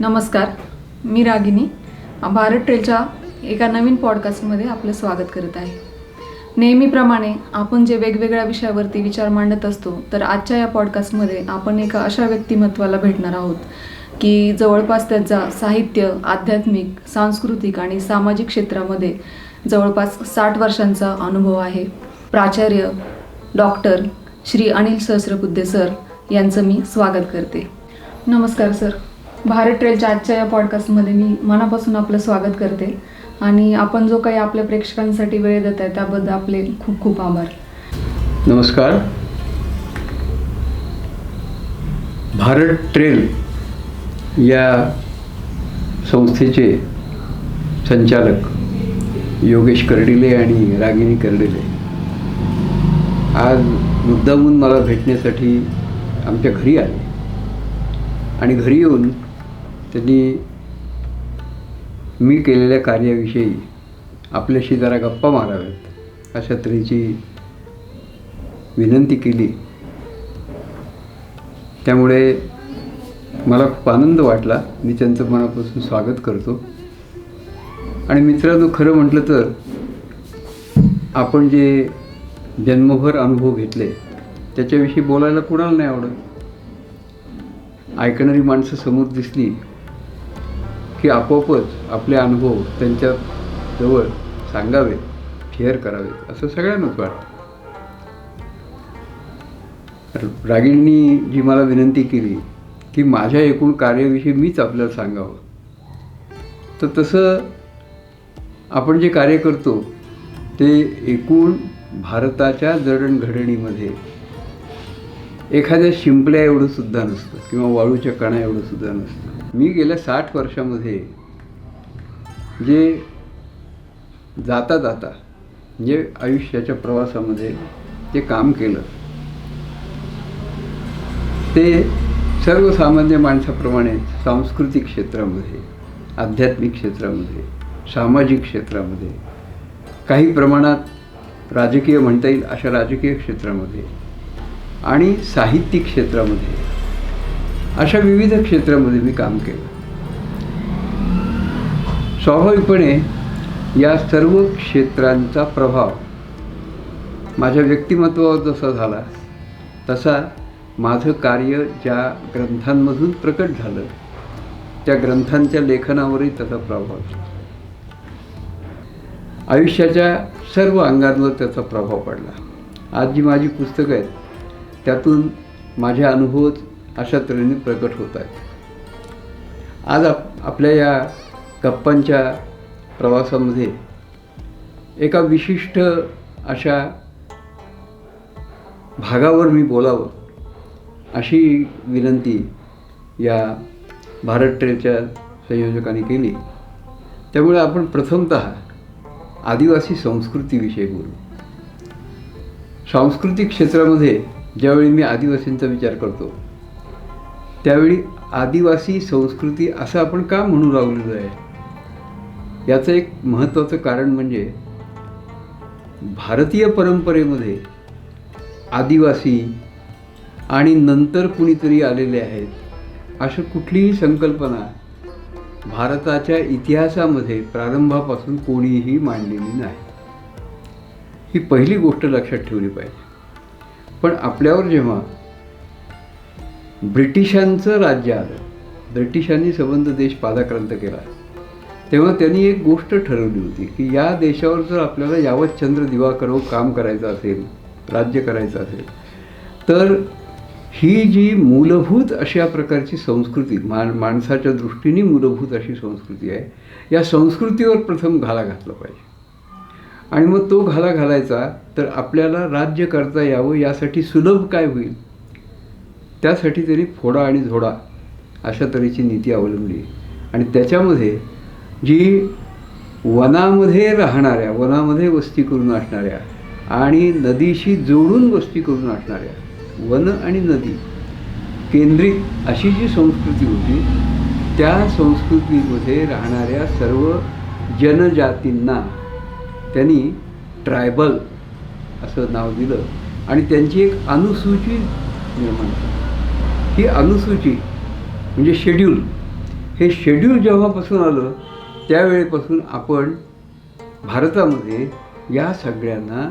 नमस्कार मी रागिनी. भारत ट्रेलच्या एका नवीन पॉडकास्टमध्ये आपलं स्वागत करत आहे. नेहमीप्रमाणे आपण जे वेगवेगळ्या विषयावरती विचार मांडत असतो तर आजच्या या पॉडकास्टमध्ये आपण एका अशा व्यक्तिमत्वाला भेटणार आहोत की जवळपास त्यांचा साहित्य आध्यात्मिक सांस्कृतिक आणि सामाजिक क्षेत्रामध्ये जवळपास साठ वर्षांचा अनुभव आहे. प्राचार्य डॉक्टर श्री अनिल सहस्रबुद्धे सर यांचं मी स्वागत करते. नमस्कार सर. भारत ट्रेलच्या आजच्या या पॉडकास्टमध्ये मी मनापासून आपलं स्वागत करते. आणि आपण जो काही आपल्या प्रेक्षकांसाठी वेळ देत आहे त्याबद्दल आपले खूप खूप आभार. नमस्कार. भारत ट्रेल या संस्थेचे संचालक योगेश कर्डिले आणि रागिनी कर्डिले. आज मुद्दामून मला भेटण्यासाठी आमच्या घरी आले. आणि घरी येऊन त्यांनी मी केलेल्या कार्याविषयी आपल्याशी जरा गप्पा माराव्यात अशा तऱ्हेची विनंती केली. त्यामुळे मला खूप आनंद वाटला. मी त्यांचं मनापासून स्वागत करतो. आणि मित्रांनो खरं म्हटलं तर आपण जे जन्मभर अनुभव घेतले त्याच्याविषयी बोलायला कुणाला नाही आवडत. ऐकणारी माणसं समोर दिसली की आपोआपच आपले अनुभव त्यांच्या जवळ सांगावेत शेअर करावेत असं सगळ्यांनाच वाटतं. रागिणींनी जी मला विनंती केली की माझ्या एकूण कार्याविषयी मीच आपल्याला सांगावं. तर तसं आपण जे कार्य करतो ते एकूण भारताच्या जडणघडणीमध्ये एखाद्या शिंपल्या एवढं सुद्धा नसतं किंवा वाळूच्या कणा एवढं सुद्धा नसतं. मी गेल्या साठ वर्षामध्ये जे जाता जाता जे आयुष्याच्या प्रवासामध्ये जे काम केलं ते सर्वसामान्य माणसाप्रमाणे सांस्कृतिक क्षेत्रामध्ये आध्यात्मिक क्षेत्रामध्ये सामाजिक क्षेत्रामध्ये काही प्रमाणात राजकीय म्हणता येईल अशा राजकीय क्षेत्रामध्ये आणि साहित्यिक क्षेत्रामध्ये अशा विविध क्षेत्रामध्ये मी काम केलं. स्वाभाविकपणे या सर्व क्षेत्रांचा प्रभाव माझ्या व्यक्तिमत्वावर जसा झाला तसा माझं कार्य ज्या ग्रंथांमधून प्रकट झालं त्या ग्रंथांच्या लेखनावरही त्याचा प्रभाव झाला. आयुष्याच्या सर्व अंगांवर त्याचा प्रभाव पडला. आज जी माझी पुस्तकं आहेत त्यातून माझ्या अनुभव अशा तऱ्हेने प्रकट होत आहेत. आज आप आपल्या या गप्पांच्या प्रवासामध्ये एका विशिष्ट अशा भागावर मी बोलावं अशी विनंती या भारत ट्रेलच्या संयोजकांनी केली. त्यामुळे आपण प्रथमत आदिवासी संस्कृतीविषयी बोलू. सांस्कृतिक क्षेत्रामध्ये ज्यावेळी मी आदिवासींचा विचार करतो त्यावेळी आदिवासी संस्कृती असं आपण का म्हणू लागलेलो आहे? याचं एक महत्त्वाचं कारण म्हणजे भारतीय परंपरेमध्ये आदिवासी आणि नंतर कुणीतरी आलेले आहेत अशा कुठलीही संकल्पना भारताच्या इतिहासामध्ये प्रारंभापासून कोणीही मांडलेली नाही. ही पहिली गोष्ट लक्षात ठेवली पाहिजे. पण आपल्यावर जेव्हा ब्रिटिशांचं राज्य आलं. ब्रिटिशांनी संबंध देश पादाक्रांत केला. तेव्हा त्यांनी एक गोष्ट ठरवली होती की या देशावर जर आपल्याला यावत चंद्र दिवाकरो हो काम करायचं असेल राज्य करायचं असेल तर ही जी मूलभूत अशा प्रकारची संस्कृती मान माणसाच्या दृष्टीने मूलभूत अशी संस्कृती आहे या संस्कृतीवर प्रथम घाला घातला पाहिजे. आणि मग तो घाला घालायचा तर आपल्याला राज्य करता यावं यासाठी सुलभ काय होईल? त्यासाठी त्यांनी फोडा आणि झोडा अशा तऱ्हेची नीती अवलंबली आणि त्याच्यामध्ये जी वनामध्ये राहणाऱ्या वनामध्ये वस्ती करून असणाऱ्या आणि नदीशी जोडून वस्ती करून असणाऱ्या वन आणि नदी केंद्रित अशी जी संस्कृती होती त्या संस्कृतीमध्ये राहणाऱ्या सर्व जनजातींना त्यांनी ट्रायबल असं नाव दिलं. आणि त्यांची एक अनुसूची निर्माण केली. ही अनुसूची म्हणजे शेड्यूल हे शेड्यूल जेव्हापासून आलं त्यावेळेपासून आपण भारतामध्ये या सगळ्यांना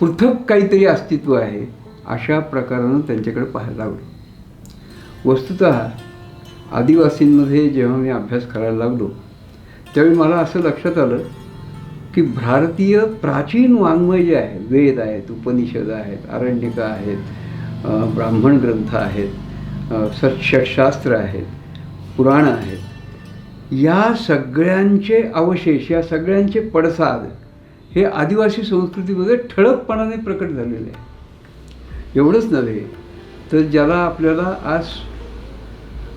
पृथक काहीतरी अस्तित्व आहे अशा प्रकारानं त्यांच्याकडे पाहायला लागलो वस्तुत आदिवासींमध्ये जेव्हा मी अभ्यास करायला लागलो त्यावेळी मला असं लक्षात आलं की भारतीय प्राचीन वाङ्मय जे आहे वेद आहेत उपनिषद आहेत आरण्यका आहेत ब्राह्मण ग्रंथ आहेत अ, सत्षटशास्त्र आहेत पुराण आहेत. या सगळ्यांचे अवशेष या सगळ्यांचे पडसाद हे आदिवासी संस्कृतीमध्ये ठळकपणाने प्रकट झालेले आहे एवढंच नव्हे तर ज्याला आपल्याला आज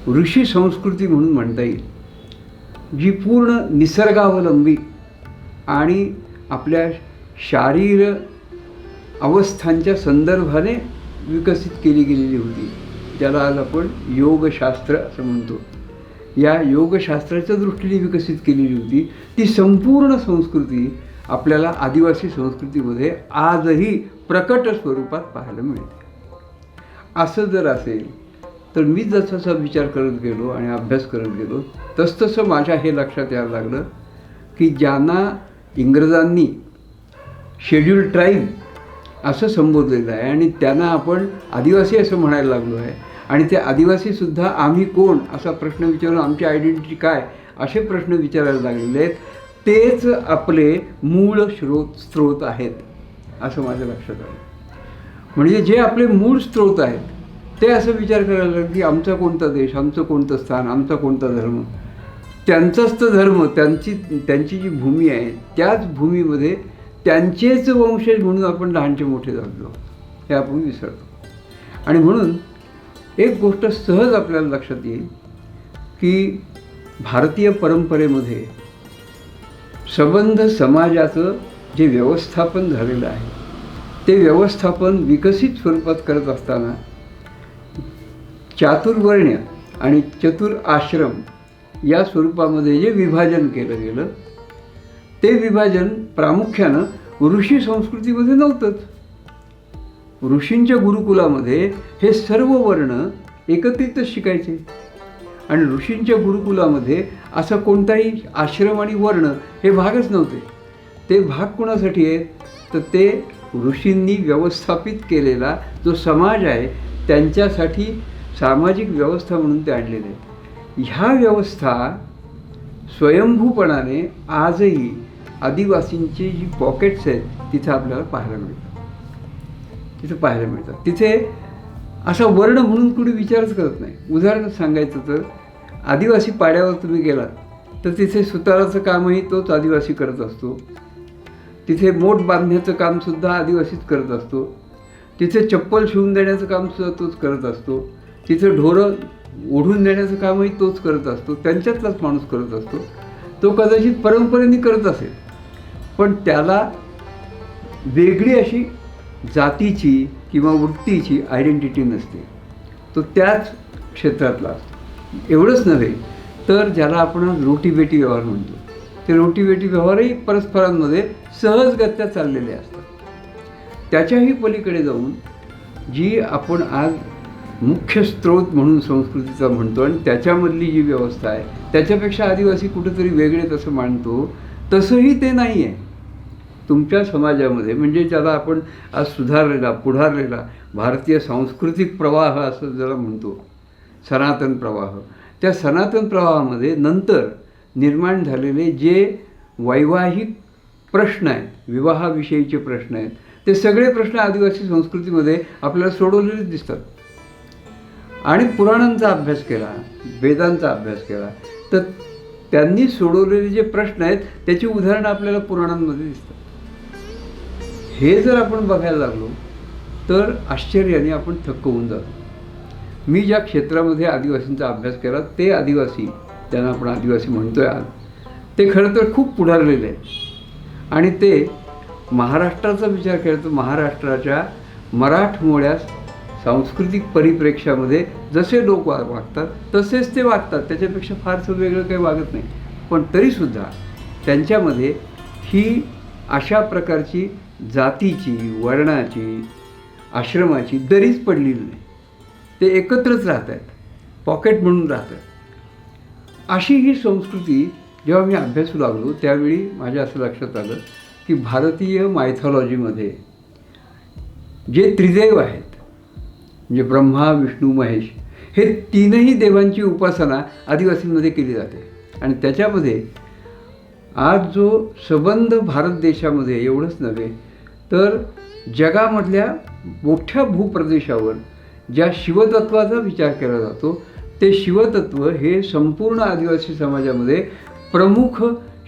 ऋषी संस्कृती म्हणून म्हणता येईल जी पूर्ण निसर्गावलंबी आणि आपल्या शारीर अवस्थांच्या संदर्भाने विकसित केली गेलेली होती. ज्याला आज आपण योगशास्त्र असं म्हणतो. या योगशास्त्राच्या दृष्टीने विकसित केलेली होती. ती संपूर्ण संस्कृती आपल्याला आदिवासी संस्कृतीमध्ये आजही प्रकट स्वरूपात पाहायला मिळते. असं जर असेल तर मी जसजसा विचार करत गेलो आणि अभ्यास करत गेलो तसतसं माझ्या हे लक्षात यायला लागलं की ज्यांना इंग्रजांनी शेड्यूल ट्राईब असं संबोधलेलं आहे. आणि त्यांना आपण आदिवासी असं म्हणायला लागलो आहे. आणि ते आदिवासीसुद्धा आम्ही कोण असा प्रश्न विचारून आमची आयडेंटिटी काय असे प्रश्न विचारायला लागलेले आहेत. तेच आपले मूळ स्रोत स्रोत आहेत असं माझ्या लक्षात आलं. म्हणजे जे आपले मूळ स्रोत आहेत ते असं विचार करायला लागले की आमचा कोणता देश आमचं कोणतं स्थान आमचा कोणता धर्म? त्यांचाच तर धर्म त्यांची त्यांची जी भूमी आहे त्याच भूमीमध्ये त्यांचेच वंशज म्हणून आपण लहानचे मोठे झालो. हे आपण विसरतो. आणि म्हणून एक गोष्ट सहज आपल्याला लक्षात येईल की भारतीय परंपरेमध्ये संबंध समाजाचं जे व्यवस्थापन झालेलं आहे ते व्यवस्थापन विकसित स्वरूपात करत असताना चातुर्वर्ण्य आणि चतुर आश्रम या स्वरूपामध्ये जे विभाजन केलं गेलं ते विभाजन प्रामुख्यानं ऋषी संस्कृतीमध्ये नव्हतंच. ऋषींच्या गुरुकुलामध्ये हे सर्व वर्ण एकत्रितच शिकायचे. आणि ऋषींच्या गुरुकुलामध्ये असा कोणताही आश्रम आणि वर्ण हे भागच नव्हते. ते भाग कोणासाठी आहेत? तर ते ऋषींनी व्यवस्थापित केलेला जो समाज आहे त्यांच्यासाठी सामाजिक व्यवस्था म्हणून ते आणलेले आहेत. ह्या व्यवस्था स्वयंभूपणाने आजही आदिवासींची जी पॉकेट्स आहेत तिथं आपल्याला पाहायला मिळतात तिथं पाहायला मिळतात तिथे असा वर्ण म्हणून कुणी विचारच करत नाही. उदाहरण सांगायचं तर आदिवासी पाड्यावर तुम्ही गेलात तर तिथे सुताराचं कामही तोच आदिवासी करत असतो. तिथे मोठ बांधण्याचं कामसुद्धा आदिवासीच करत असतो. तिथे चप्पल शिवून देण्याचं कामसुद्धा तोच करत असतो. तिथे ढोरं ओढून देण्याचं कामही तोच करत असतो. त्यांच्यातलाच माणूस करत असतो. तो कदाचित परंपरेने करत असेल. पण त्याला वेगळी अशी जातीची किंवा वृत्तीची आयडेंटिटी नसते. तो त्याच क्षेत्रातला असतो. एवढंच नव्हे तर ज्याला आपण रोटीबेटी व्यवहार म्हणतो. ते रोटीबेटी व्यवहारही परस्परांमध्ये सहजगत्या चाललेले असतात. त्याच्याही पलीकडे जाऊन जी आपण आज मुख्य स्रोत म्हणून संस्कृतीचा म्हणतो आणि त्याच्यामधली जी व्यवस्था आहे त्याच्यापेक्षा आदिवासी कुठेतरी वेगळेच असं मानतो तसंही ते नाही आहे तुमच्या समाजामध्ये म्हणजे ज्याला आपण आज सुधारलेला पुढारलेला भारतीय सांस्कृतिक प्रवाह असं ज्याला म्हणतो सनातन प्रवाह. त्या सनातन प्रवाहामध्ये नंतर निर्माण झालेले जे वैवाहिक प्रश्न आहेत विवाहाविषयीचे प्रश्न आहेत ते सगळे प्रश्न आदिवासी संस्कृतीमध्ये आपल्याला सोडवलेले दिसतात. आणि पुराणांचा अभ्यास केला वेदांचा अभ्यास केला तर त्यांनी सोडवलेले जे प्रश्न आहेत त्याची उदाहरणं आपल्याला पुराणांमध्ये दिसतात. हे जर आपण बघायला लागलो तर आश्चर्याने आपण थक्क होऊन जातो. मी ज्या क्षेत्रामध्ये आदिवासींचा अभ्यास केला ते आदिवासी त्यांना आपण आदिवासी म्हणतोय आज ते खरं तर खूप पुढारलेले आहे आणि ते महाराष्ट्राचा विचार केला तर महाराष्ट्राच्या मराठमोळ्या सांस्कृतिक परिप्रेक्ष्यामध्ये जसे लोक वा वागतात तसेच ते वागतात. त्याच्यापेक्षा फारसं वेगळं काही वागत नाही. पण तरीसुद्धा त्यांच्यामध्ये ही अशा प्रकारची जातीची वर्णाची आश्रमाची दरीच पडलेली नाही. ते एकत्रच राहत आहेत पॉकेट म्हणून राहतात. अशी ही संस्कृती जेव्हा मी अभ्यासू लागलो त्यावेळी माझ्या असं लक्षात आलं की भारतीय मायथॉलॉजीमध्ये जे त्रिदेव आहेत म्हणजे ब्रह्मा विष्णू महेश हे तीनही देवांची उपासना आदिवासींमध्ये केली जाते. आणि त्याच्यामध्ये आज जो संबंध भारत देशामध्ये एवढंच नव्हे तर जगामधल्या मोठ्या भूप्रदेशावर ज्या शिवतत्वाचा विचार केला जातो ते शिवतत्व हे संपूर्ण आदिवासी समाजामध्ये प्रमुख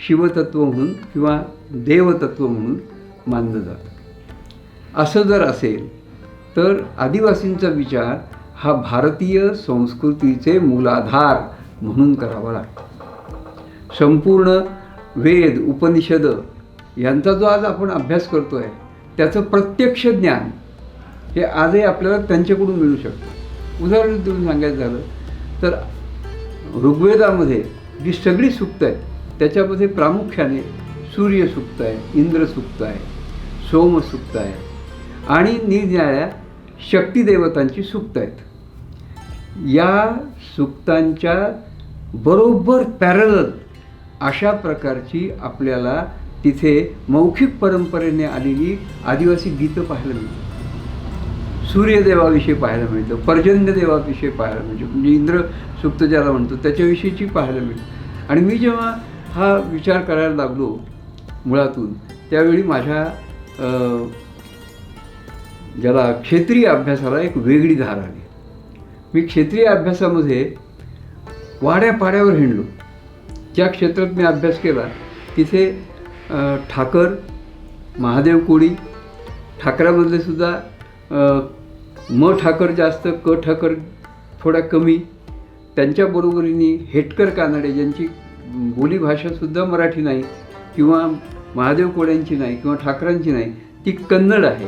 शिवतत्व म्हणून किंवा देवतत्व म्हणून मानलं जातं. असं जर असेल तर आदिवासींचा विचार हा भारतीय संस्कृतीचे मूलाधार म्हणून करावा लागतो. संपूर्ण वेद उपनिषद यांचा जो आज आपण अभ्यास करतो आहे त्याचं प्रत्यक्ष ज्ञान हे आजही आपल्याला त्यांच्याकडून मिळू शकतं. उदाहरण देऊन सांगायचं झालं तर ऋग्वेदामध्ये जी सगळी सुक्त आहेत त्याच्यामध्ये प्रामुख्याने सूर्यसुक्त आहे इंद्र सुक्त आहे सोमसुक्त आहे आणि निरनिराळ्या शक्तिदेवतांची सुक्त आहेत. या सुक्तांच्या बरोबर पॅरल अशा प्रकारची आपल्याला तिथे मौखिक परंपरेने आलेली आदिवासी गीतं पाहायला मिळतात. सूर्यदेवाविषयी पाहायला मिळतं पर्जन्यदेवाविषयी पाहायला मिळतं म्हणजे इंद्र सुप्त ज्याला म्हणतो त्याच्याविषयीची पाहायला मिळतं. आणि मी जेव्हा हा विचार करायला लागलो मुळातून त्यावेळी माझ्या ज्याला क्षेत्रीय अभ्यासाला एक वेगळी धार आली. मी क्षेत्रीय अभ्यासामध्ये वाड्या पाड्यावर हिंडलो. ज्या क्षेत्रात मी अभ्यास केला तिथे ठाकर महादेव कोळी ठाकरामधले सुद्धा म ठाकर जास्त क ठाकर थोडा कमी त्यांच्याबरोबरीने हेटकर कानडे ज्यांची बोलीभाषासुद्धा मराठी नाही किंवा महादेव कोळ्यांची नाही किंवा ठाकरांची नाही ती कन्नड आहे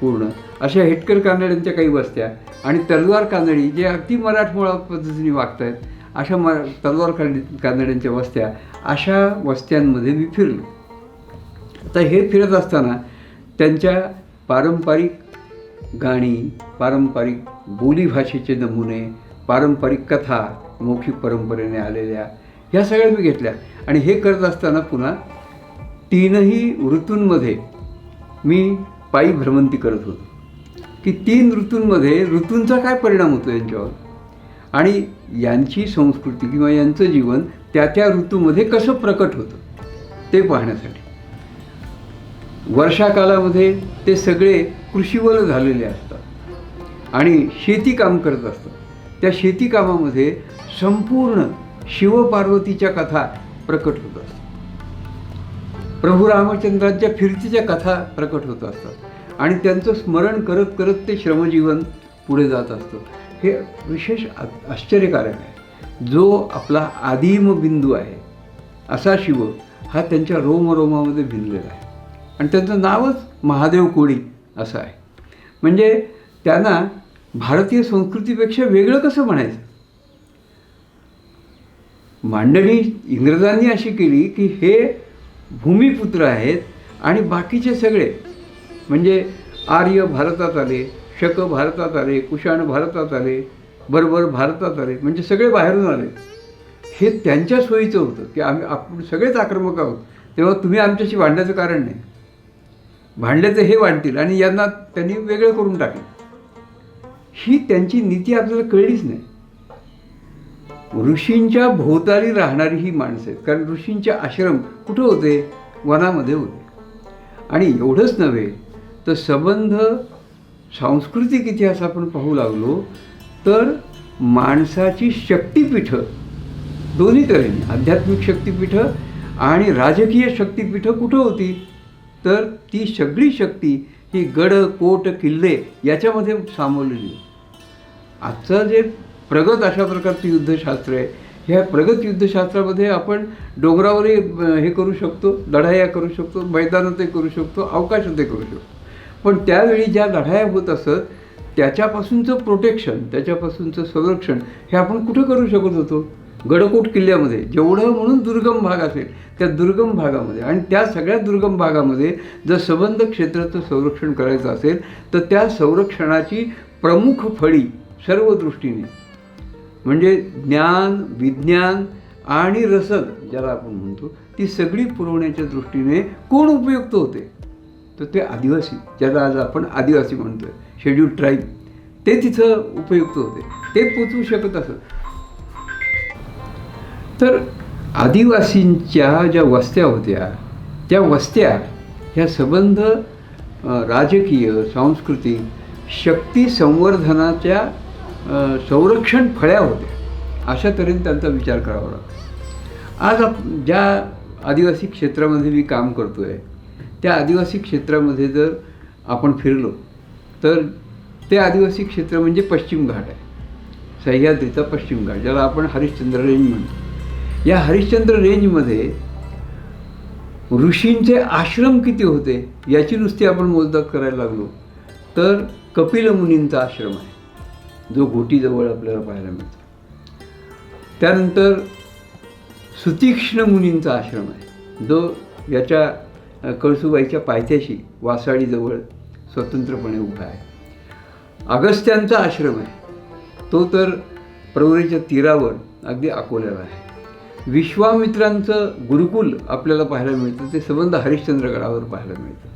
पूर्ण. अशा हेटकर कानड्यांच्या काही वस्त्या आणि तलवार कानडी जे अगदी मराठमोळा पद्धतीने वागत आहेत अशा म तलवार कानडी कानड्यांच्या वस्त्या अशा वस्त्यांमध्ये मी फिरलो. आता हे फिरत असताना त्यांच्या पारंपरिक गाणी पारंपरिक बोलीभाषेचे नमुने पारंपरिक कथा मौखिक परंपरेने आलेल्या ह्या सगळ्या मी घेतल्या. आणि हे करत असताना पुन्हा तीनही ऋतूंमध्ये मी पायी भ्रमंती करत होतो. की तीन ऋतूंमध्ये ऋतूंचा काय परिणाम होतो यांच्यावर? आणि यांची संस्कृती किंवा यांचं जीवन त्या त्या ऋतूमध्ये कसं प्रकट होतं ते पाहण्यासाठी. वर्षाकालामध्ये ते सगळे कृषीवल झालेले असतात आणि शेती काम करत असतात. त्या शेतीकामामध्ये संपूर्ण शिवपार्वतीच्या कथा प्रकट होत असतात. प्रभू रामचंद्रांच्या फिरतीच्या कथा प्रकट होत असतात आणि त्यांचं स्मरण करत करत ते श्रमजीवन पुढे जात असतं. हे विशेष आश्चर्यकारक आहे. जो आपला आदिम बिंदू आहे असा शिव हा त्यांच्या रोमरोमामध्ये भिनलेला आहे. आणि त्यांचं नावच महादेव कोळी असं आहे. म्हणजे त्यांना भारतीय संस्कृतीपेक्षा वेगळं कसं म्हणायचं? मांडणी इंग्रजांनी अशी केली की हे भूमिपुत्र आहेत आणि बाकीचे सगळे म्हणजे आर्य भारतात आले शक भारतात आले कुशाण भारतात आले बरोबर भारतात आले म्हणजे सगळे बाहेरून आले. हे त्यांच्या सोयीचं होतं की आम्ही आपण सगळेच आक्रमक आहोत. तेव्हा तुम्ही आमच्याशी भांडण्याचं कारण नाही. भांडल्याचं हे वाढतील आणि यांना त्यांनी वेगळं करून टाकलं. ही त्यांची नीती आपल्याला कळलीच नाही. ऋषींच्या भोवताली राहणारी ही माणसं आहेत. कारण ऋषींचे आश्रम कुठं होते? वनामध्ये होते. आणि एवढंच नव्हे तर संबंध सांस्कृतिक इतिहास आपण पाहू लागलो तर माणसाची शक्तिपीठं दोन्ही तऱ्हेने आध्यात्मिक शक्तिपीठं आणि राजकीय शक्तिपीठं कुठं होती? तर ती सगळी शक्ती ही गड कोट किल्ले याच्यामध्ये सामावलेली. आजचं जे प्रगत अशा प्रकारचं युद्धशास्त्र आहे ह्या प्रगत युद्धशास्त्रामध्ये आपण डोंगरावरही हे करू शकतो लढाया करू शकतो मैदानातही करू शकतो अवकाशातही करू शकतो. पण त्यावेळी ज्या लढाया होत असत त्याच्यापासूनचं प्रोटेक्शन त्याच्यापासूनचं संरक्षण हे आपण कुठं करू शकत होतो? गडकोट किल्ल्यामध्ये. जेवढं म्हणून दुर्गम भाग असेल त्या दुर्गम भागामध्ये. आणि त्या सगळ्या दुर्गम भागामध्ये जर संबंध क्षेत्राचं संरक्षण करायचं असेल तर त्या संरक्षणाची प्रमुख फळी सर्व दृष्टीने म्हणजे ज्ञान विज्ञान आणि रसद ज्याला आपण म्हणतो ती सगळी पुरवण्याच्या दृष्टीने कोण उपयुक्त होते? तर ते आदिवासी ज्याला आज आपण आदिवासी म्हणतोय शेड्यूल ट्राईब ते तिथं उपयुक्त होते. ते पोचवू शकत असत. तर आदिवासींच्या ज्या वस्त्या होत्या त्या वस्त्या ह्या संबंध राजकीय सांस्कृतिक शक्ती संवर्धनाच्या संरक्षण फळ्या होत्या. अशा तऱ्हेने त्यांचा विचार करावा लागतो. आज आप ज्या आदिवासी क्षेत्रामध्ये मी काम करतो आहे त्या आदिवासी क्षेत्रामध्ये जर आपण फिरलो तर ते आदिवासी क्षेत्र म्हणजे पश्चिम घाट आहे. सह्याद्रीचा पश्चिम घाट ज्याला आपण हरिश्चंद्र रेंज म्हणतो. या हरिश्चंद्र रेंजमध्ये ऋषींचे आश्रम किती होते याची नुसती आपण मोजदाद करायला लागलो. तर कपिल मुनींचा आश्रम आहे जो घोटीजवळ आपल्याला पाहायला मिळतो. त्यानंतर सुतीक्ष्ण मुनींचा आश्रम आहे जो याच्या कळसुबाईच्या पायथ्याशी वासाडीजवळ स्वतंत्रपणे उभा आहे. अगस्त्यांचा आश्रम आहे. तो तर प्रवरीच्या तीरावर अगदी अकोल्याला आहे. विश्वामित्रांचं गुरुकुल आपल्याला पाहायला मिळतं. ते संबंध हरिश्चंद्रगडावर पाहायला मिळतं.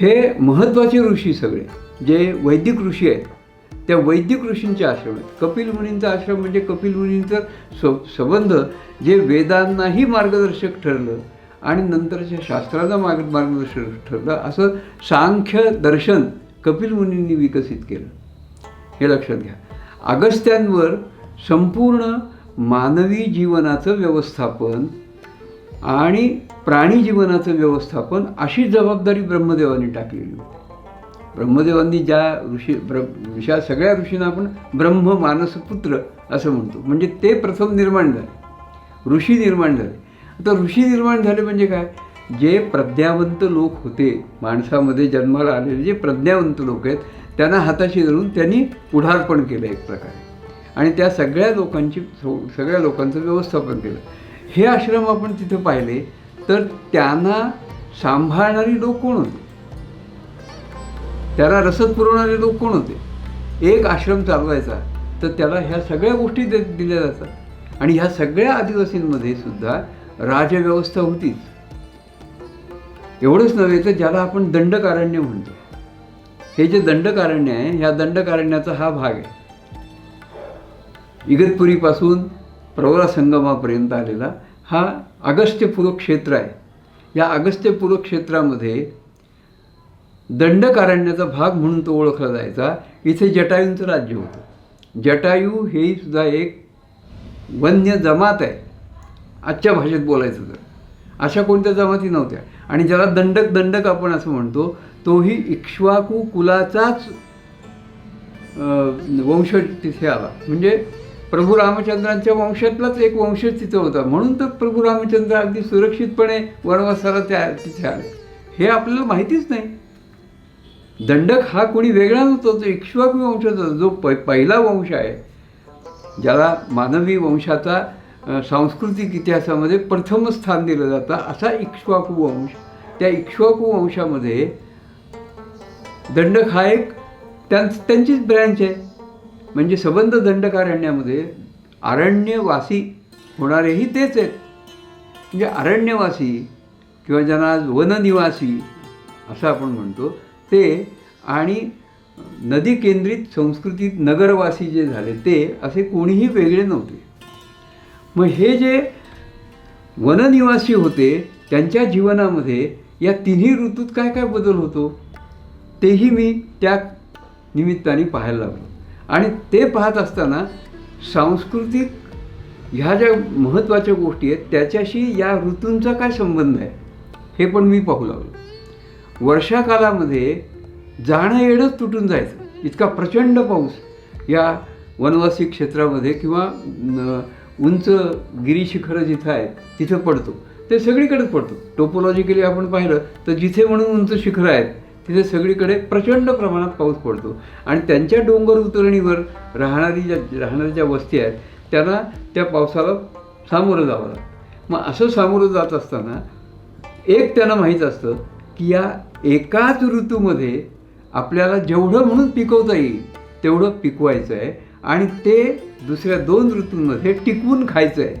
हे महत्त्वाचे ऋषी सगळे जे वैदिक ऋषी आहेत त्या वैदिक ऋषींचे आश्रम आहेत. कपिल मुनींचा आश्रम म्हणजे कपिल मुनींचं स संबंध जे वेदांनाही मार्गदर्शक ठरलं आणि नंतरच्या शास्त्राला मार्ग मार्गदर्शक ठरलं. असं सांख्य दर्शन कपिल मुनींनी विकसित केलं. हे लक्षात घ्या. अगस्त्यांवर संपूर्ण मानवी जीवनाचं व्यवस्थापन आणि प्राणी जीवनाचं व्यवस्थापन अशी जबाबदारी ब्रह्मदेवांनी टाकलेली होती. ब्रह्मदेवांनी ज्या ऋषी ब्र विषया सगळ्या ऋषींना आपण ब्रह्म मानसपुत्र असं म्हणतो. म्हणजे ते प्रथम निर्माण झाले. ऋषी निर्माण झाले. आता ऋषी निर्माण झाले म्हणजे काय? जे प्रज्ञावंत लोक होते माणसामध्ये जन्माला आलेले जे प्रज्ञावंत लोक आहेत त्यांना हाताशी धरून त्यांनी पुढारपण केलं एक प्रकारे. आणि त्या सगळ्या लोकांची सगळ्या लोकांचं व्यवस्थापन केलं. हे आश्रम आपण तिथं पाहिले तर त्यांना सांभाळणारी लोक कोण होते? त्याला रसद पुरवणारे लोक कोण होते? एक आश्रम चालवायचा तर त्याला ह्या सगळ्या गोष्टी दिल्या जातात. आणि ह्या सगळ्या आदिवासींमध्ये सुद्धा राजव्यवस्था होतीच. एवढंच नव्हे तर ज्याला आपण दंडकारण्य म्हणतो. हे जे दंडकारण्य आहे ह्या दंडकारण्याचा हा भाग आहे. इगतपुरीपासून प्रवरा संगमापर्यंत आलेला हा अगस्त्यपूर्व क्षेत्र आहे. या अगस्त्यपूर्व क्षेत्रामध्ये दंडकारण्याचा भाग म्हणून तो ओळखला जायचा. इथे जटायूंचं राज्य होतं. जटायू हे सुद्धा एक वन्य जमात आहे. आजच्या भाषेत बोलायचं तर. अशा कोणत्या जमाती नव्हत्या. आणि ज्याला दंडक दंडक आपण असं म्हणतो तोही इक्ष्वाकू कुलाचाच वंश वंशज तिथे आला. म्हणजे प्रभू रामचंद्रांच्या वंशातलाच एक वंशज तिथं होता. म्हणून तर प्रभू रामचंद्र अगदी सुरक्षितपणे वनवासाला त्या तिथे आले. हे आपल्याला माहितीच नाही. दंडक हा कोणी वेगळा नव्हता तो इक्ष्वाकू वंशाचा जो प पहिला वंश आहे ज्याला मानवी वंशाचा सांस्कृतिक इतिहासामध्ये प्रथम स्थान दिलं जातं असा इक्ष्वाकू वंश. त्या इक्ष्वाकू वंशामध्ये दंडक हा एक त्यां त्यांचीच ब्रँच आहे. म्हणजे संबंध दंडकारण्यामध्ये अरण्यवासी होणारेही तेच आहेत. म्हणजे अरण्यवासी किंवा ज्यांना आज वननिवासी असं आपण म्हणतो ते आणि नदी केंद्रित संस्कृतीत नगरवासी जे झाले ते असे कोणीही वेगळे नव्हते. मग हे जे वननिवासी होते त्यांच्या जीवनामध्ये या तिन्ही ऋतूत काय काय बदल होतो तेही मी त्या निमित्ताने पाहायला लागलो. आणि ते पाहत असताना सांस्कृतिक ह्या ज्या महत्त्वाच्या गोष्टी आहेत त्याच्याशी या ऋतूंचा काय संबंध आहे हे पण मी पाहू लागलो. वर्षाकालामध्ये जाणं येणंच तुटून जायचं. इतका प्रचंड पाऊस या वनवासी क्षेत्रामध्ये किंवा उंच गिरीशिखरं जिथं आहेत तिथं पडतो. ते सगळीकडेच पडतो. टोपोलॉजिकली आपण पाहिलं तर जिथे म्हणून उंच शिखरं आहेत तिथे सगळीकडे प्रचंड प्रमाणात पाऊस पडतो. आणि त्यांच्या डोंगर उतरणीवर राहणारी ज्या राहणाऱ्या ज्या वस्ती आहेत त्यांना त्या पावसाला सामोरं जावं लागतं. मग असं सामोरं जात असताना एक त्यांना माहीत असतं की या एकाच ऋतूमध्ये आपल्याला जेवढं म्हणून पिकवता येईल तेवढं पिकवायचं आहे आणि ते दुसऱ्या दोन ऋतूंमध्ये टिकवून खायचं आहे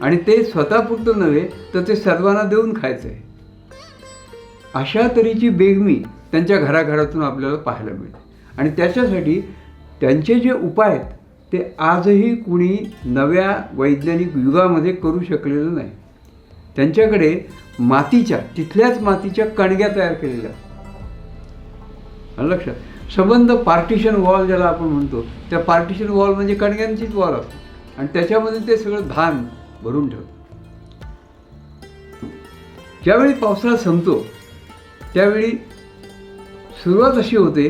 आणि ते स्वतःपुरतं नव्हे तर ते सर्वांना देऊन खायचं आहे अशा तऱ्हेची बेगमी त्यांच्या घराघरातून आपल्याला पाहायला मिळते. आणि त्याच्यासाठी त्यांचे जे उपाय आहेत ते आजही कुणी नव्या वैज्ञानिक युगामध्ये करू शकलेलं नाही. त्यांच्याकडे मातीच्या तिथल्याच मातीच्या कणग्या तयार केलेल्या लक्षात? संबंध पार्टिशन वॉल ज्याला आपण म्हणतो त्या पार्टिशन वॉल म्हणजे कणग्यांचीच वॉल असते. आणि त्याच्यामध्ये ते सगळं धान भरून ठेवतं ज्यावेळी पावसाळा संपतो त्यावेळी सुरुवात अशी होते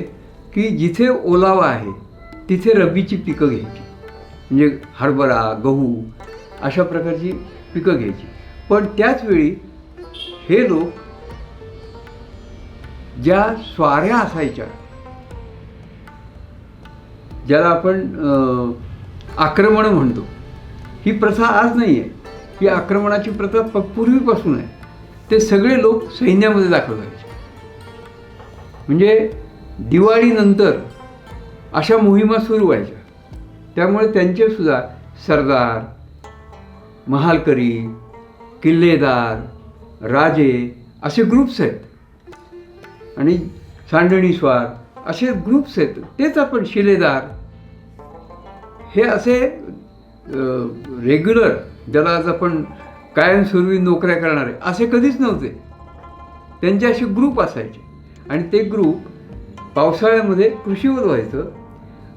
की जिथे ओलावा आहे तिथे रब्बीची पिकं घ्यायची. म्हणजे हरभरा गहू अशा प्रकारची पिकं घ्यायची. पण त्याचवेळी हे लोक ज्या स्वाऱ्या असायच्या ज्याला आपण आक्रमणं म्हणतो. ही प्रथा आज नाही आहे ही आक्रमणाची प्रथा प पूर्वीपासून आहे. ते सगळे लोक सैन्यामध्ये दाखल व्हायचे म्हणजे दिवाळीनंतर अशा मोहिमा सुरू व्हायच्या. त्यामुळे त्यांचे सुद्धा सरदार महालकरी किल्लेदार राजे असे ग्रुप्स आहेत. आणि सांडणीस्वार असे ग्रुप्स आहेत. तेच आपण शिलेदार हे असे रेग्युलर ज्याला आज आपण कायमस्वरूपी नोकऱ्या करणारे असे कधीच नव्हते. त्यांचे असे ग्रुप असायचे. आणि ते ग्रुप पावसाळ्यामध्ये कृषीवर व्हायचं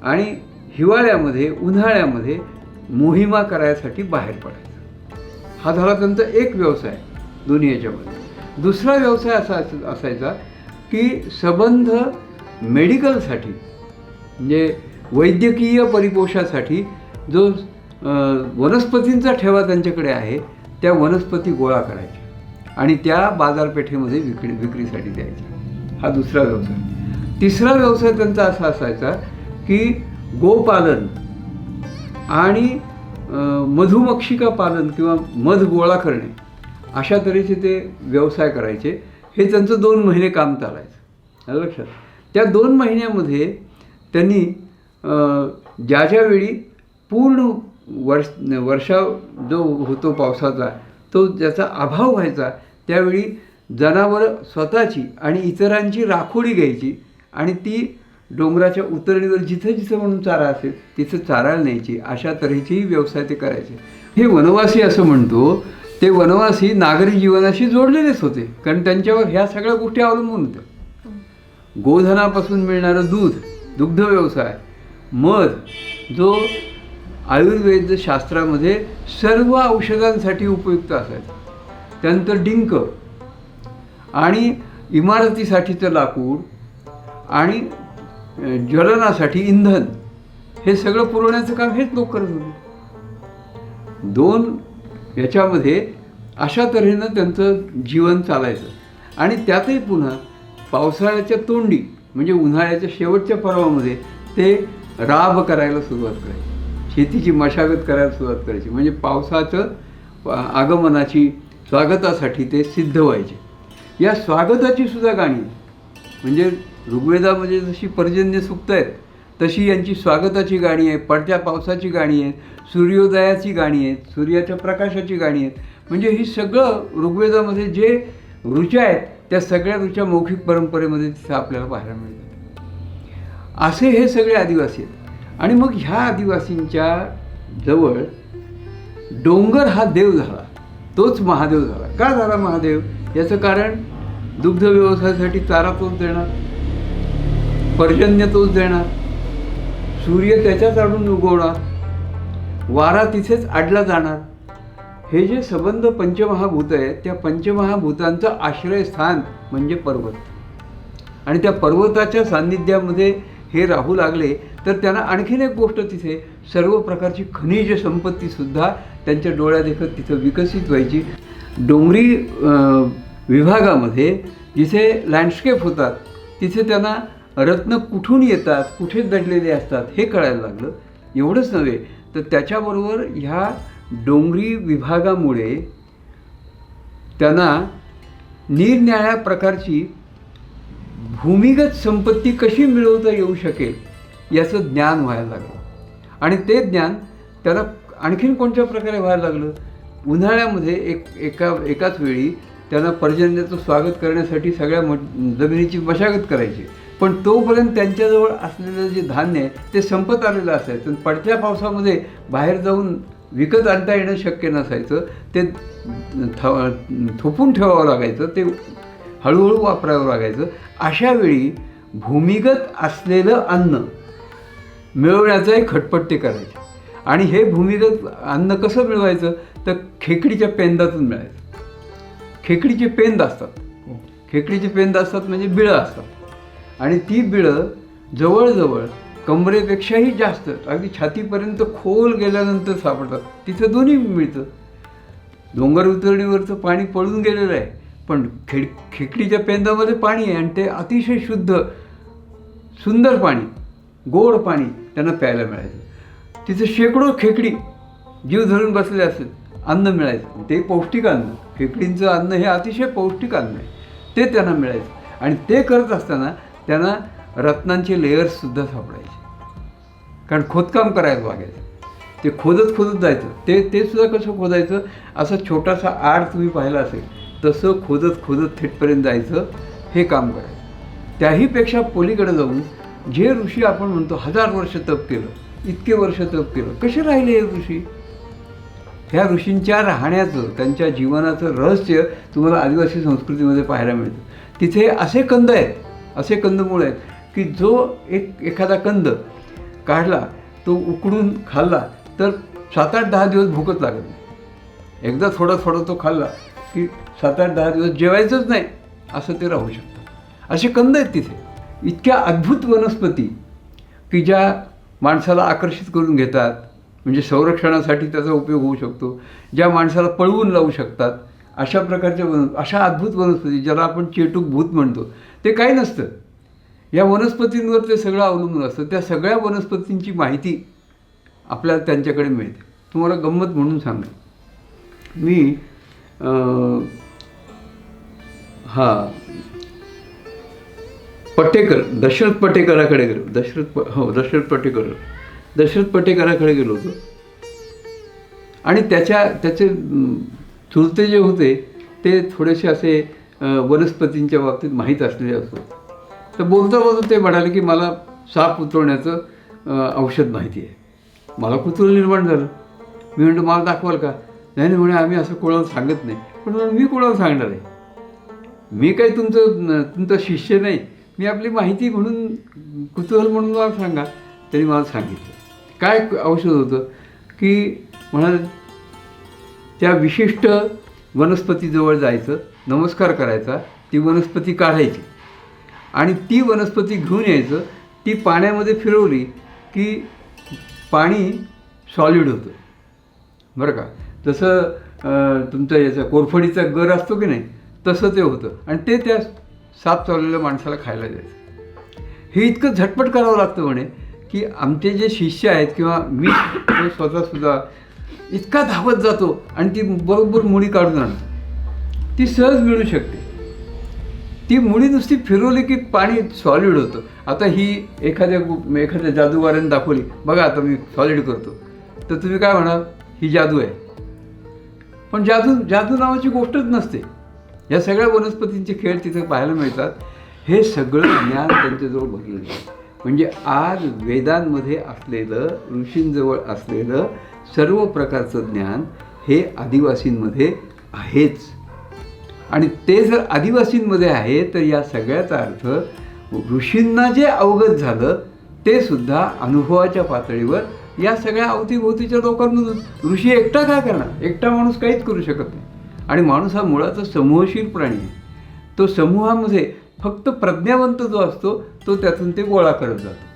आणि हिवाळ्यामध्ये उन्हाळ्यामध्ये मोहिमा करायसाठी बाहेर पडायचं. हा झाला त्यांचा एक व्यवसाय दोन्ही याच्यामध्ये दुसरा व्यवसाय असा अस- असायचा की सबंध मेडिकलसाठी म्हणजे वैद्यकीय परिपोषासाठी जो वनस्पतींचा ठेवा त्यांच्याकडे आहे त्या वनस्पती गोळा करायच्या आणि त्या बाजारपेठेमध्ये विक्री विक्रीसाठी द्यायच्या. हा दुसरा व्यवसाय. तिसरा व्यवसाय त्यांचा असा असायचा की गोपालन आणि मधुमक्षिका पालन किंवा मध गोळा करणे अशा तऱ्हेचे ते व्यवसाय करायचे. हे त्यांचं दोन महिने काम चालायचं. लक्षात. त्या दोन महिन्यामध्ये त्यांनी ज्या ज्यावेळी पूर्ण वर्ष वर्षा जो होतो पावसाचा तो ज्याचा अभाव व्हायचा त्यावेळी जनावरं स्वतःची आणि इतरांची राखोडी घ्यायची आणि ती डोंगराच्या उतरणीवर जिथं जिथं म्हणून चारा असेल तिथं चारायला न्यायची. अशा तऱ्हेचेही व्यवसाय ते करायचे. हे वनवासी असं म्हणतो ते वनवासी नागरी जीवनाशी जोडलेलेच होते कारण त्यांच्यावर ह्या सगळ्या गोष्टी अवलंबून होत्या. गोधनापासून मिळणारं दूध दुग्ध व्यवसाय मध जो आयुर्वेद शास्त्रामध्ये सर्व औषधांसाठी उपयुक्त असायचा. त्यानंतर डिंक आणि इमारतीसाठीचं लाकूड आणि ज्वलनासाठी इंधन. हे सगळं पुरवण्याचं काम हेच लोक करत होते. दोन याच्यामध्ये अशा तऱ्हेनं त्यांचं जीवन चालायचं. आणि त्यातही पुन्हा पावसाळ्याच्या तोंडी म्हणजे उन्हाळ्याच्या शेवटच्या पर्वामध्ये ते राब करायला सुरुवात करायची. शेतीची मशागत करायला सुरुवात करायची. म्हणजे पावसाचं आगमनाची स्वागतासाठी ते सिद्ध व्हायचे. या स्वागताची सुद्धा गाणी. म्हणजे ऋग्वेदामध्ये म्हणजे जशी पर्जन्य सुक्त आहेत तशी यांची स्वागताची गाणी आहे पडत्या पावसाची गाणी आहेत सूर्योदयाची गाणी आहेत सूर्याच्या प्रकाशाची गाणी आहेत. म्हणजे ही सगळं ऋग्वेदामध्ये जे ऋचा आहेत त्या सगळ्या ऋचा मौखिक परंपरेमध्ये तिथं आपल्याला पाहायला मिळतात. असे हे सगळे आदिवासी आहेत. आणि मग ह्या आदिवासींच्या जवळ डोंगर हा देव झाला. तोच महादेव झाला. का झाला महादेव? याचं कारण दुग्ध व्यवसायासाठी चारा तोच देणार पर्जन्य तोच देणार सूर्य त्याच्याच आडून उगवणार वारा तिथेच आडला जाणार. हे जे संबंध पंचमहाभूत आहेत त्या पंचमहाभूतांचं आश्रयस्थान म्हणजे पर्वत. आणि त्या पर्वताच्या सान्निध्यामध्ये हे राहू लागले तर त्यांना आणखीन एक गोष्ट तिथे सर्व प्रकारची खनिज संपत्तीसुद्धा त्यांच्या डोळ्यादेखत तिथं विकसित व्हायची. डोंगरी विभागामध्ये जिथे लँडस्केप होतात तिथे त्यांना रत्न कुठून येतात कुठे दडलेले असतात हे कळायला लागलं. एवढंच नव्हे तर त्याच्याबरोबर ह्या डोंगरी विभागामुळे त्यांना निरनिराळ्या प्रकारची भूमिगत संपत्ती कशी मिळवता येऊ शकेल याचं ज्ञान व्हायला लागलं. आणि ते ज्ञान त्याला आणखीन कोणत्या प्रकारे व्हायला लागलं? उन्हाळ्यामध्ये एक एका एकाच वेळी त्यांना पर्जन्याचं स्वागत करण्यासाठी सगळ्या म जमिनीची मशागत करायची. पण तोपर्यंत त्यांच्याजवळ असलेलं जे धान्य आहे ते संपत आलेलं असायचं. आणि पडत्या पावसामध्ये बाहेर जाऊन विकत आणता येणं शक्य नसायचं. ते थ थोपून ठेवावं लागायचं. ते हळूहळू वापरावं लागायचं. अशा वेळी भूमिगत असलेलं अन्न मिळवण्याचाही खटपट ते करायचे. आणि हे भूमिगत अन्न कसं मिळवायचं? तर खेकडीच्या पेंदातून मिळायचं. खेकडीचे पेंद असतात. खेकडीचे पेंद असतात म्हणजे बिळं असतात. आणि ती बिळं जवळजवळ कमरेपेक्षाही जास्त अगदी छातीपर्यंत खोल गेल्यानंतर सापडतात. तिथं दोन्ही मिळतं. डोंगर उतरणीवरचं पाणी पळून गेलेलं आहे. पण खेड खेकडीच्या पेंदामध्ये पाणी आहे आणि ते अतिशय शुद्ध सुंदर पाणी गोड पाणी त्यांना प्यायला मिळायचं. तिथे शेकडो खेकडी जीव धरून बसले असेल अन्न मिळायचं. ते पौष्टिक अन्न. खेकडींचं अन्न हे अतिशय पौष्टिक अन्न आहे. ते त्यांना मिळायचं. आणि ते करत असताना त्यांना रत्नांचे लेयर्ससुद्धा सापडायचे. कारण खोदकाम करायला लागायचं ते खोदत खोदत जायचं. ते ते सुद्धा कसं खोदायचं? असा छोटासा आड तुम्ही पाहिला असेल तसं खोदत खोदत थेटपर्यंत जायचं हे काम करायचं. त्याहीपेक्षा पोलीकडे जाऊन जे ऋषी आपण म्हणतो हजार वर्ष तप केलं इतके वर्ष तप केलं कसे राहिले हे ऋषी? ह्या ऋषींच्या राहण्याचं त्यांच्या जीवनाचं रहस्य तुम्हाला आदिवासी संस्कृतीमध्ये पाहायला मिळतं. तिथे असे कंद आहेत असे कंदमुळे आहेत की जो एक एखादा कंद काढला तो उकडून खाल्ला तर सात आठ दहा दिवस भूकच लागत नाही. एकदा थोडा थोडा तो खाल्ला की सात आठ दहा दिवस जेवायचंच नाही असं ते राहू शकतं. असे कंद आहेत तिथे. इतक्या अद्भुत वनस्पती की ज्या माणसाला आकर्षित करून घेतात. म्हणजे संरक्षणासाठी त्याचा उपयोग होऊ शकतो. ज्या माणसाला पळवून लावू शकतात. अशा प्रकारच्या वन अशा अद्भुत वनस्पती ज्याला आपण चेटूक भूत म्हणतो. ते काही नसतं. या वनस्पतींवर ते सगळं अवलंबून असतं. त्या सगळ्या वनस्पतींची माहिती आपल्याला त्यांच्याकडे मिळते. तुम्हाला गंमत म्हणून सांगेन मी हा. पटेकर दशरथ पटेकराकडे गेलो. दशरथ प हो दशरथ पटेकर. दशरथ पटेकराकडे गेलो होतो. आणि त्याच्या त्याचे चुलते जे होते ते थोडेसे असे वनस्पतींच्या बाबतीत माहीत असलेले असतो. तर बोलता बोलता ते म्हणाले की मला साप उतरवण्याचं औषध माहिती आहे. मला कुतूहल निर्माण झालं. मी म्हणतो मला दाखवाल का? नाही नाही म्हणे आम्ही असं कोणाला सांगत नाही. पण मी कोणाला सांगणार आहे? मी काही तुमचं तुमचा शिष्य नाही. मी आपली माहिती म्हणून कुतूहल म्हणून मला सांगा त्यांनी मला सांगितलं. काय औषध होतं? की म्हणाल त्या विशिष्ट वनस्पतीजवळ जायचं नमस्कार करायचा ती वनस्पती काढायची. आणि ती वनस्पती घेऊन यायचं ती पाण्यामध्ये फिरवली की पाणी सॉलिड होतं. बरं का? जसं तुमचा तुमचं कोरफडीचा गर असतो की नाही? तसं ते होतं. आणि ते त्या साप चावलेल्या माणसाला खायला द्यायचं. हे इतकं झटपट करावं लागतं म्हणे की आमचे जे शिष्य आहेत किंवा मी स्वतःसुद्धा इतका धावत जातो आणि ती बरोबर मुळी काढून आणतो. ती सहज मिळू शकते. ती मुळी नुसती फिरवली की पाणी सॉलिड होतं. आता ही एखाद्या एखाद्या जादूगाराने दाखवली बघा आता मी सॉलिड करतो. तर तुम्ही काय म्हणाल ही जादू आहे. पण जादू जादू नावाची गोष्टच नसते. या सगळ्या वनस्पतींचे खेळ तिथे पाहायला मिळतात. हे सगळं ज्ञान त्यांच्याजवळ भरलेलं आहे. म्हणजे आज वेदांमध्ये असलेलं ऋषींजवळ असलेलं सर्व प्रकारचं ज्ञान हे आदिवासींमध्ये आहेच. आणि ते जर आदिवासींमध्ये आहे तर या सगळ्याचा अर्थ ऋषींना जे अवगत झालं ते सुद्धा अनुभवाच्या पातळीवर या सगळ्या अवतीभोवतीच्या लोकांमधून. ऋषी एकटा काय करणार? एकटा माणूस काहीच करू शकत नाही. आणि माणूस हा मुळाचा समूहशील प्राणी आहे. तो समूहामध्ये फक्त प्रज्ञावंत जो असतो तो त्यातून ते गोळा करत जातो.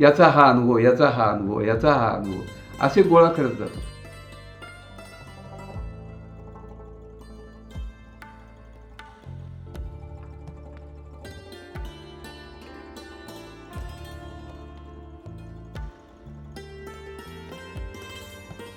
याचा हा अनुभव याचा हा अनुभव याचा हा अनुभव असे गोळा करत जातो.